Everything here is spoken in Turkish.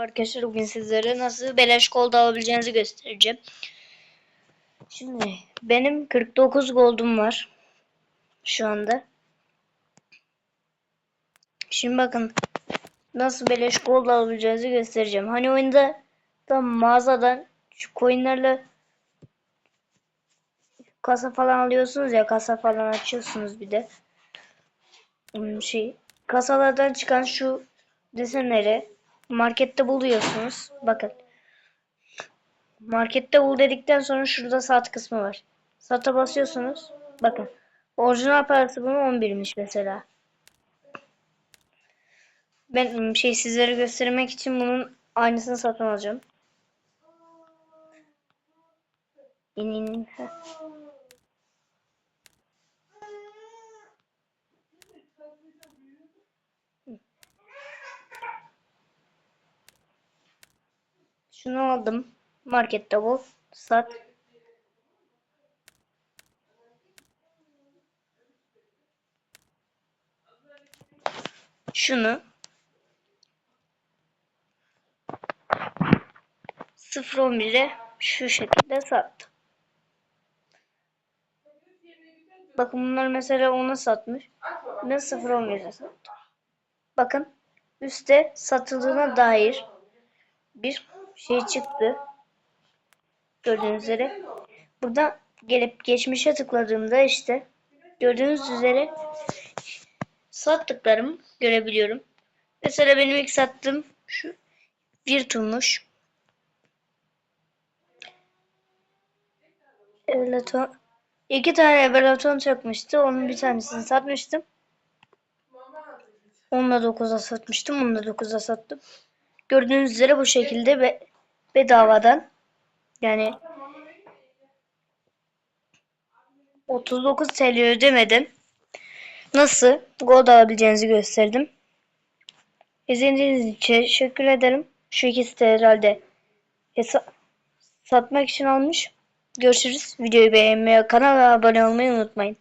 Arkadaşlar bugün sizlere nasıl beleş gold alabileceğinizi göstereceğim. Şimdi benim 49 gold'um var. Şu anda. Şimdi bakın nasıl beleş gold alabileceğinizi göstereceğim. Hani oyunda tam mağazadan şu coinlerle kasa falan alıyorsunuz ya kasa falan açıyorsunuz bir de. Hmm, Şey kasalardan çıkan şu desenleri markette buluyorsunuz. Bakın. Markette bul dedikten sonra şurada saat kısmı var. Sata basıyorsunuz. Bakın. Orijinal parası bunun 11'miş mesela. Ben şey sizlere göstermek için bunun aynısını satın alacağım. İn in. Heh. Şunu aldım. Markette bul. Sat. Şunu 0.11'e şu şekilde sattım. Bakın bunlar mesela ona satmış. Ben 0.11'e sattım. Bakın üstte satıldığına dair bir şey çıktı. Gördüğünüz üzere. Burada gelip geçmişe tıkladığımda işte gördüğünüz üzere sattıklarımı görebiliyorum. Mesela benim ilk sattığım şu Virtu'muş. Evlaton. İki tane Evlaton çıkmıştı. Onun bir tanesini satmıştım. Onu da 9'a satmıştım. Onu da 9'a sattım. Gördüğünüz üzere bu şekilde be bedavadan yani 39 TL ödemeden nasıl gold alabileceğinizi gösterdim. İzlediğiniz için teşekkür ederim. Şu ikisi de herhalde satmak için almış. Görüşürüz. Videoyu beğenmeyi, kanala abone olmayı unutmayın.